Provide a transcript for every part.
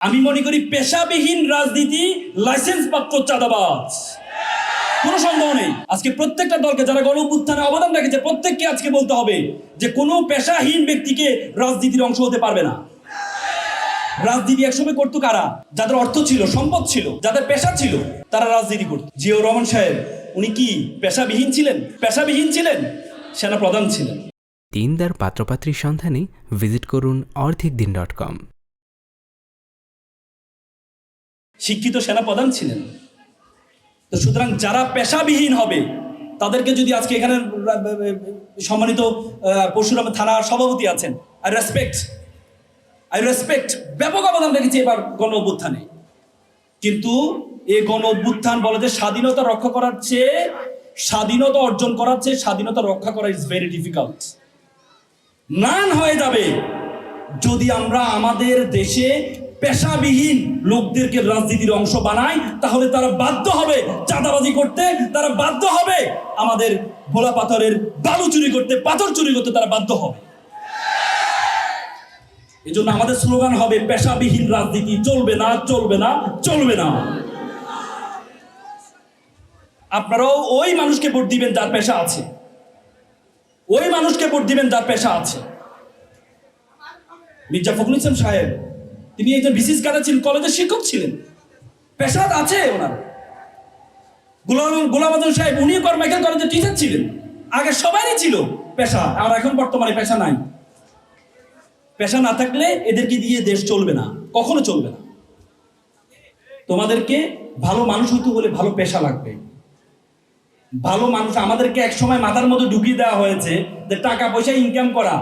আমি মনে করি পেশাবিহীন রাজনীতি, লাইসেন্স প্রাপ্ত চাঁদাবাজ। কোনো সন্দেহ নেই। আজকে প্রত্যেকটা দলকে যারা গণ উত্থানে অবদান রেখেছে, প্রত্যেককে আজকে বলতে হবে যে কোনো পেশাহীন ব্যক্তিকে রাজনীতির অংশ হতে পারবে না। রাজনীতি একসময় করতো কারা? যাদের অর্থ ছিল, সম্পদ ছিল, যাদের পেশা ছিল, তারা রাজনীতি করত। জিয়াউর রহমান সাহেব, উনি কি পেশাবিহীন ছিলেন? পেশাবিহীন ছিলেন? সেনা প্রধান ছিলেন। তিনদার পাত্রপাত্রীর সন্ধানে ভিজিট করুন অর্ধেক দিন ডট কম। শিক্ষিত সেনা প্রধান ছিলেন। তো সুতরাং যারা পেশাবিহীন হবে, তাদেরকে যদি আজকে এখানে সম্মানিত পরশুরাম থানার সভাপতি আছেন আই রেসপেক্ট আই রেসপেক্ট ব্যাপক অবদান রেখেছি এবার গণ অভ্যুত্থানে। কিন্তু এই গণ অভ্যুত্থান বলে যে স্বাধীনতা রক্ষা করার চেয়ে, স্বাধীনতা অর্জন করার চেয়ে স্বাধীনতা রক্ষা করা ইজ ভেরি ডিফিকাল্ট নান হয়ে যাবে যদি আমরা আমাদের দেশে পেশাবিহীন লোকদেরকে রাজনীতির অংশ বানায়, তাহলে তারা বাধ্য হবে চাঁদাবাজি করতে, তারা বাধ্য হবে আমাদের ভোলা পাথরের বালু চুরি করতে, পাথর চুরি করতে তারা বাধ্য হবে। এই জন্য আমাদের স্লোগান হবে, পেশাবিহীন রাজনীতি চলবে না চলবে না চলবে না। আপনারাও ওই মানুষকে ভোট দিবেন যার পেশা আছে। ওই মানুষকে ভোট দিবেন যার পেশা আছে। মির্জা ফখরুল ইসলাম সাহেব তিনি একজন বিসিস কাটা ছিলেন কলেজের শিক্ষক ছিলেন। পেশা আছে ওনার। গোলাম গোলাম আজম সাহেব উনিও কর্মাইকেল কলেজের টিচার ছিলেন। আগে সবারই ছিল পেশা আর এখন বর্তমানে পেশা নাই। পেশা না থাকলে এদেরকে দিয়ে দেশ চলবে না, কখনো চলবে না। তোমাদেরকে ভালো মানুষ হইতে হলে ভালো পেশা লাগবে। ভালো মানুষ, আমাদেরকে এক সময় মাথার মধ্যে ঢুকিয়ে দেওয়া হয়েছে যে টাকা পয়সা ইনকাম করা।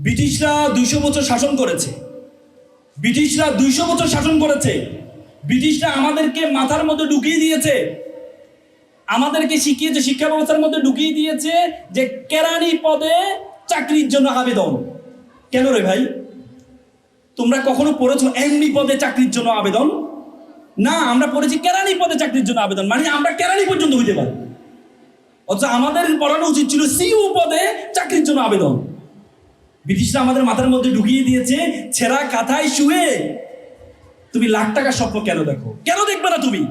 ব্রিটিশরা দুইশো বছর শাসন করেছে। ব্রিটিশরা দুইশো বছর শাসন করেছে। ব্রিটিশরা আমাদেরকে মাথার মধ্যে ঢুকিয়ে দিয়েছে। আমাদেরকে শিখিয়েছে, শিক্ষা ব্যবস্থার মধ্যে ঢুকিয়ে দিয়েছে যে কেরানি পদে চাকরির জন্য আবেদন। কেন রে ভাই? তোমরা কখনো পড়েছো এমনি পদে চাকরির জন্য আবেদন? না, আমরা পড়েছি কেরানি পদে চাকরির জন্য আবেদন। মানে আমরা কেরানি পর্যন্ত হইতে পারি। অথচ আমাদের পড়ানো উচিত ছিল সিইউ পদে চাকরির জন্য আবেদন। ব্রিটিশরা আমাদের মাথার মধ্যে ঢুকিয়ে দিয়েছে, ছেঁড়া কাঁথায় শুয়ে। তুমি লাখ টাকার স্বপ্ন কেন দেখো? কেন দেখবে না তুমি?